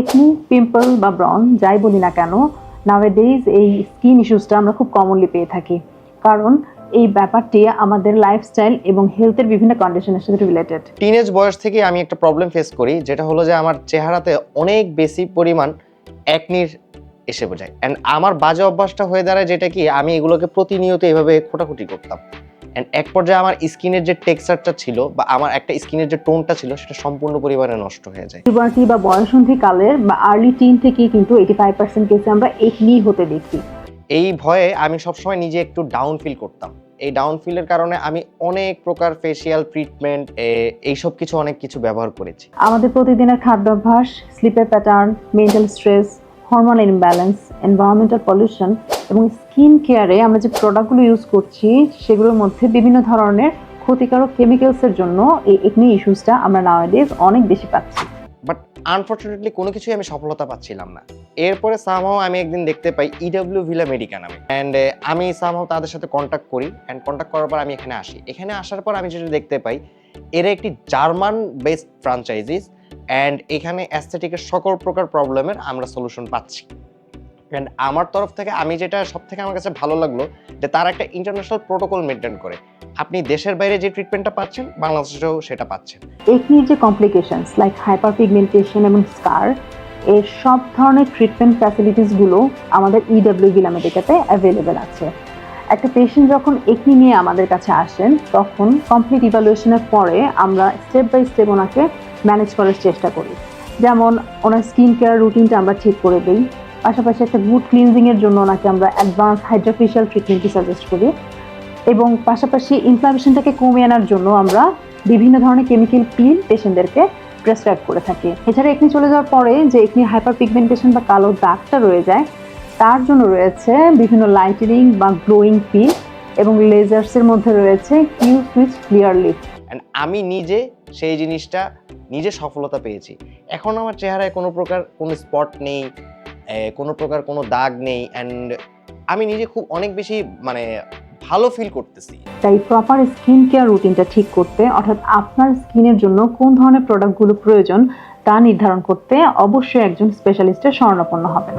Acne pimple বা ব্রন, যাই বলি না কেন নাওয়েডেজ এই স্কিন ইস্যুসটা আমরা খুব কমনলি পেয়ে থাকি। কারণ এই ব্যাপারটি আমাদের লাইফস্টাইল এবং হেলথের বিভিন্ন কন্ডিশনের সাথে রিলেটেড টিনেজ বয়স থেকে আমি একটা প্রবলেম ফেস করি, যেটা হলো যে আমার চেহারাতে অনেক বেশি পরিমাণ একনির এসে বোঝায় অ্যান্ড আমার বাজে অভ্যাসটা হয়ে দাঁড়ায় যেটা কি, আমি এগুলোকে প্রতিনিয়ত এভাবে খোটাখুটি করতাম। অ্যান্ড এক পর্যায়ে আমার স্কিনের যে টেক্সচারটা ছিল বা আমার একটা স্কিনের যে টোনটা ছিল সেটা সম্পূর্ণ পরিমাণে নষ্ট হয়ে যায়। পুবার্টি বা বয়সন্ধি কালের বা আর্লি টিন থেকে কিন্তু এইটি ফাইভ পার্সেন্ট কেসে আমরা একনি হতে দেখি। এই ভয়ে আমি সবসময় নিজে একটু ডাউন ফিল করতাম। এই ডাউন ফিলের কারণে আমি অনেক প্রকার ফেসিয়াল ট্রিটমেন্ট এইসব কিছু অনেক কিছু ব্যবহার করেছি। আমাদের প্রতিদিনের খাদ্যাভ্যাস স্লিপের pattern mental stress hormone imbalance environmental pollution এবং স্কিন কেয়ারে আমরা যে প্রোডাক্টগুলো ইউজ করছি, সেগুলোর মধ্যে বিভিন্ন ধরনের ক্ষতিকারক কেমিক্যালসের জন্য এই একনি ইস্যুসটা আমরা নাওয়াডেজ অনেক বেশি পাচ্ছি। বাট আনফর্চুনেটলি কোনো কিছুই আমি সফলতা পাচ্ছিলাম না। এরপরে সামহাও আমি একদিন দেখতে পাই ইডব্লিউ ভিলা মেডিকা নামে। অ্যান্ড আমি সামহাও তাদের সাথে কন্ট্যাক্ট করি। অ্যান্ড কন্ট্যাক্ট করার পর আমি এখানে আসি। এখানে আসার পর আমি যেটা দেখতে পাই, এরা একটি জার্মান বেসড ফ্রাঞ্চাইজিস অ্যান্ড এখানে অ্যাস্থেটিকের সকল প্রকার প্রবলেমের আমরা সলিউশন পাচ্ছি। অ্যান্ড আমার তরফ থেকে আমি যেটা সব থেকে আমার কাছে ভালো লাগল যে তারা একটা ইন্টারন্যাশনাল প্রোটোকল মেনটেন করে। আপনি দেশের বাইরে যে ট্রিটমেন্টটা পাচ্ছেন, বাংলাদেশেও সেটা পাচ্ছেন। একনির যে কমপ্লিকেশনস লাইক হাইপার পিগমেন্টেশন এবং স্কার এর সব ধরনের ট্রিটমেন্ট ফ্যাসিলিটিসগুলো আমাদের ইডব্লিউ গিলামেডিকাতে অ্যাভেলেবেল আছে। একটা পেশেন্ট যখন একনি নিয়ে আমাদের কাছে আসেন, তখন কমপ্লিট ইভ্যালুয়েশনের পরে আমরা স্টেপ বাই স্টেপ ওনাকে ম্যানেজ করার চেষ্টা করি। যেমন ওনার স্কিন কেয়ার রুটিনটা আমরা ঠিক করে দিই। পাশাপাশি একটা গুড ক্লিনজিংয়ের জন্য ওনাকে আমরা অ্যাডভান্স হাইড্রোফেশিয়াল ট্রিটমেন্টটি সাজেস্ট করি। এবং পাশাপাশি ইনফ্লামেশনটাকে কমিয়ে আনার জন্য আমরা বিভিন্ন ধরনের কেমিক্যাল পিল পেশেন্টদেরকে প্রেসক্রাইব করে থাকি। এছাড়া একনি চলে যাওয়ার পরে যে একনি হাইপার পিগমেন্টেশন বা কালো দাগটা রয়ে যায়, তার জন্য রয়েছে বিভিন্ন লাইটেনিং বা গ্লোয়িং পিল এবং লেজার্সের মধ্যে রয়েছে কিউ সুইচ ক্লিয়ার অ্যান্ড আমি নিজে সেই জিনিসটা, নিজে সফলতা পেয়েছি। এখন আমার চেহারায় কোনো প্রকার কোনো স্পট নেই কোনো প্রকার কোনো দাগ নেই অ্যান্ড আমি নিজে খুব অনেক বেশি মানে ভালো ফিল করতেছি। তাই প্রপার স্কিন কেয়ার রুটিনটা ঠিক করতে, অর্থাৎ আপনার স্কিনের জন্য কোন ধরনের প্রোডাক্টগুলো প্রয়োজন তা নির্ধারণ করতে অবশ্যই একজন স্পেশালিস্টের শরণাপন্ন হবেন।